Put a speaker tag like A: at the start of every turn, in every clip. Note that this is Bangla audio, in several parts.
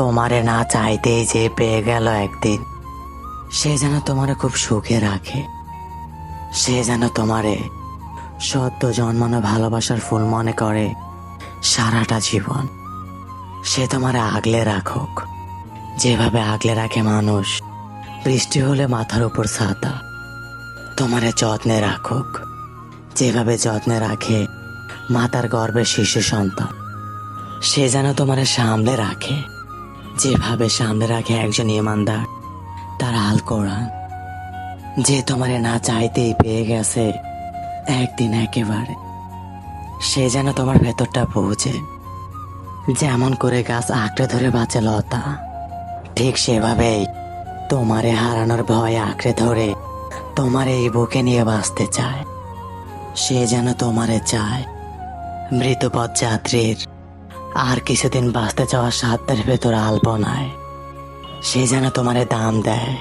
A: তোমারে না চাইতেই যে পেয়ে গেল একদিন। সে যেন তোমারে খুব সুখে রাখে। সে যেন তোমারে সদ্য জন্মানো ভালোবাসার ফুল মনে করে সারাটা জীবন। সে তোমারে আগলে রাখুক। যেভাবে আগলে রাখে মানুষ, বৃষ্টি হলে মাথার উপর ছাতা। তোমারে যত্নে রাখুক। যেভাবে যত্নে রাখে মাতার গর্ভে শিশু সন্তান। সে যেন তোমারে সামলে রাখে। যেভাবে সামনে রাখে একজন ইমানদার, তার আল কোরআন। যে তোমারে না চাইতেই পেয়ে গেছে, একদিন একেবারে। সে যেন তোমার ভেতরটা পৌঁছে। যেমন করে গাছ আঁকড়ে ধরে বাঁচে লতা, ঠিক সেভাবেই তোমারে হারানোর ভয় আঁকড়ে ধরে তোমার এই বুকে নিয়ে বাঁচতে চায়। সে যেন তোমারে চায় মৃতপথ যাত্রীর আর কিছুদিন বাঁচতে চাওয়া সাধ্যের ভেতর আলপনায় সে যেন তোমারে দাম দেয়।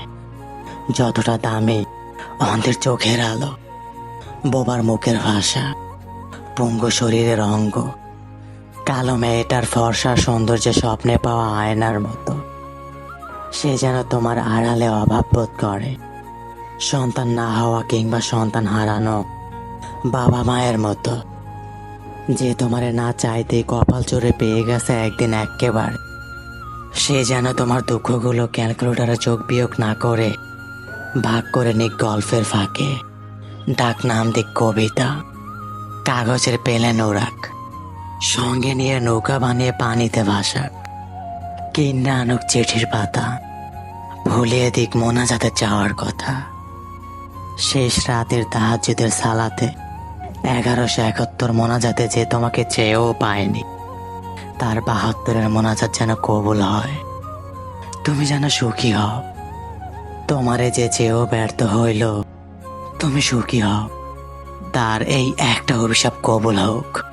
A: যতটা দামি অন্ধের চোখের আলো, বোবার মুখের ভাষা, পঙ্গু শরীরের অঙ্গ। কালো মেয়েটার ফর্সা সৌন্দর্য স্বপ্নে পাওয়া আয়নার মতো। সে যেন তোমার আড়ালে অভাব বোধ করে। সন্তান না হওয়া কিংবা সন্তান হারানো বাবা মায়ের মতো। যে তোমারে না চাইতে কপাল চড়ে পেয়ে গেছে একদিন একেবারে সে যেন তোমার দুঃখগুলো ক্যালকুলেটারে চোখ বিয়োগ না করে ভাগ করে নিক গল্পের ফাঁকে। ডাক নাম দিক কবিতা, কাগজের পেলে নোরাক, সঙ্গে নিয়ে নৌকা বানিয়ে পানিতে ভাসাক কিন্না আনুক চিঠির পাতা, ভুলিয়ে দিক মোনাজাতে যাওয়ার কথা। শেষ রাতের তাহাজ্জুদের সালাতে এগারোশো একাত্তর মোনাজাতে যে তোমাকে চেয়েও পায়নি, তার বাহাত্তরের মোনাজাত যেন কবুল হয়। তুমি যেন সুখী হও। তোমারে যে চেয়েও ব্যর্থ হইল, তুমি সুখী হও। তার এই একটা অভিশাপ কবুল হোক।